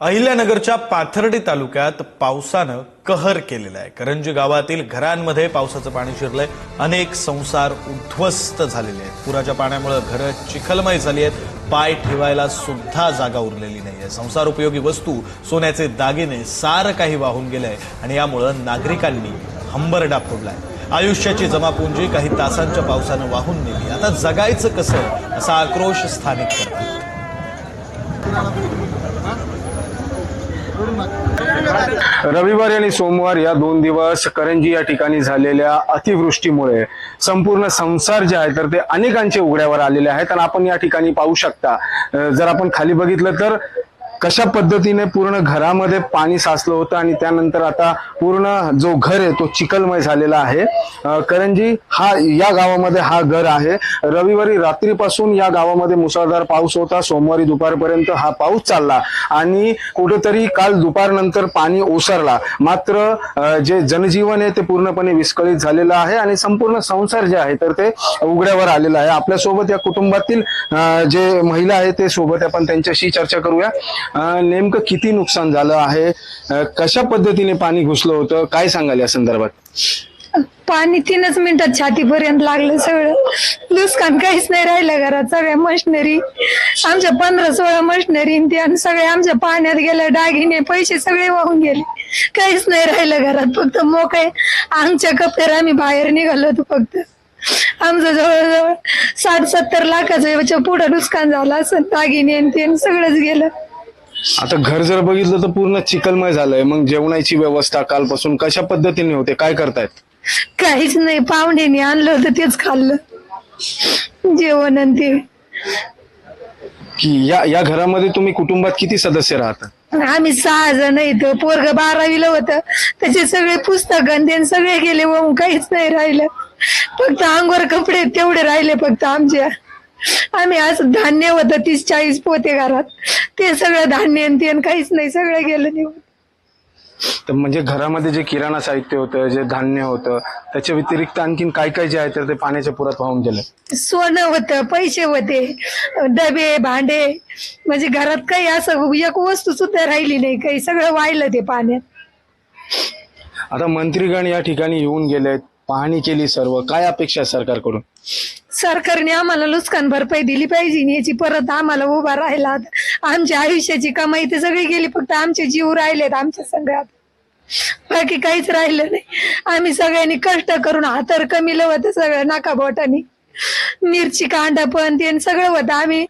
अहिल्यानगरच्या पाथर्डी तालुक्यात पावसानं कहर केलेला आहे. करंजी गावातील घरांमध्ये पावसाचं पाणी शिरलंय. अनेक संसार उद्ध्वस्त झालेले आहेत. पुराच्या पाण्यामुळे घरं चिखलमय झाली आहेत. पाय ठेवायला सुद्धा जागा उरलेली नाहीये संसार उपयोगी वस्तू सोन्याचे दागिने सारं काही वाहून गेलंय आणि यामुळं नागरिकांनी हंबरडा फोडलाय. आयुष्याची जमापुंजी काही तासांच्या पावसानं वाहून नेली. आता जगायचं कसं असा आक्रोश स्थानिक करतात. रविवारी आणि सोमवार या दोन दिवस करंजी या ठिकाणी झालेल्या अतिवृष्टीमुळे संपूर्ण संसार जे आहे तर ते अनेकांचे उघड्यावर आलेले आहेत. आणि आपण या ठिकाणी पाहू शकता जर आपण खाली बघितलं तर कशा पद्धतीने पूर्ण घरामध्ये पाणी साचलं होतं आणि त्यानंतर आता पूर्ण जो घर आहे तो चिखलमय झालेला आहे. करंजी हा या गावामध्ये हा घर आहे. रविवारी रात्रीपासून या गावामध्ये मुसळधार पाऊस होता. सोमवारी दुपारपर्यंत हा पाऊस चालला आणि कुठेतरी काल दुपारनंतर पाणी ओसरला. मात्र जे जनजीवन आहे ते पूर्णपणे विस्कळीत झालेलं आहे आणि संपूर्ण संसार जे आहे तर ते उघड्यावर आलेलं आहे. आपल्यासोबत या कुटुंबातील जे महिला आहे ते सोबत आपण त्यांच्याशी चर्चा करूया. नेमकं किती नुकसान झालं आहे? कशा पद्धतीने पाणी घुसलं होतं? काय सांगाल या संदर्भात? पाणी तीनच मिनिटात छातीपर्यंत लागलं सगळं. नुकसान काहीच नाही राहिलं घरात. सगळ्या मशिनरी आमच्या पंधरा सोळा मशिनरी ते आणि सगळे आमच्या पाण्यात गेलं दागिने पैसे सगळे वाहून गेले. काहीच नाही राहिलं घरात. फक्त मोकळे. आमच्या कपड्यावर आम्ही बाहेर निघालो होतो फक्त. आमचं जवळजवळ साठ सत्तर लाखाचं पुढं नुकसान झालं असं. दागिने आणि ते आणि सगळंच गेलं. आता घर जर बघितलं तर पूर्ण चिखलमय झालंय. मग जेवणाची व्यवस्था कालपासून कशा पद्धतीने होते? काय करतायत? काहीच नाही. पाहुण्याने आणलं होतं तेच खाल्लं. जेवण आणि ते. की या या घरामध्ये तुम्ही कुटुंबात किती सदस्य राहतात आम्ही सहा जण इथं. पोरग बारावीला होतं. त्याचे सगळे पुस्तक आणि ते सगळे गेले. वाहून काहीच नाही राहिलं. फक्त अंगवर कपडे तेवढे राहिले फक्त आमच्या. आम्ही असं धान्य होतं तीस चाळीस पोते घरात. ते सगळं धान्य आणि ते आणि काहीच नाही सगळं गेलं निघून. तर म्हणजे घरामध्ये जे किराणा साहित्य होतं जे धान्य होतं त्याच्या व्यतिरिक्त आणखीन काय काय जे आहे तर ते पाण्याच्या पुरात वाहून गेलं. सोनं होतं पैसे होते डबे भांडे म्हणजे घरात काही असं एक वस्तू सुद्धा राहिली नाही काही सगळं वाहिलं ते पाण्यात. आता मंत्रीगण या ठिकाणी येऊन गेलेत पाहणी केली सर्व काय अपेक्षा आहे सरकारकडून? सरकारने आम्हाला नुकसान भरपाई दिली पाहिजे आणि याची परत आम्हाला उभा राहिला आमच्या आयुष्याची कमाई ते सगळी गेली फक्त आमचे जीव राहिलेत आमच्या संघात बाकी काहीच राहिलं नाही. आम्ही सगळ्यांनी कष्ट करून हातर कमी लवत सगळं नाका बोटाने मिरची कांदा पण ते सगळं होतं. आम्ही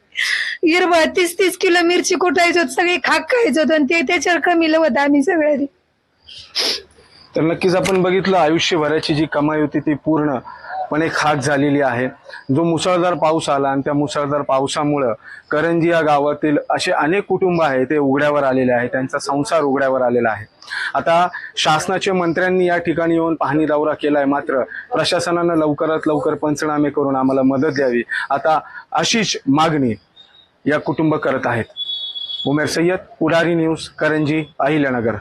हिरबा तीस तीस किलो मिरची कुटायचो सगळे खाक खायचो आणि ते त्याच्यावर कमी लवत आम्ही सगळ्यांनी. तर नक्कीच आपण बघितलं आयुष्यभराची जी कमाई होती ती पूर्ण पण एक हाक झालेली आहे. जो मुसळधार पाऊस आला आणि त्या मुसळधार पावसामुळं करंजी या गावातील असे अनेक कुटुंब आहे ते उघड्यावर आलेले आहे त्यांचा संसार उघड्यावर आलेला आहे. आता शासनाच्या मंत्र्यांनी या ठिकाणी येऊन पाहणी दौरा केलाय मात्र प्रशासनानं लवकरात लवकर पंचनामे करून आम्हाला मदत द्यावी. आता अशीच मागणी या कुटुंब करत आहेत. उमेर सय्यद पुढारी न्यूज करंजी अहिल्यानगर.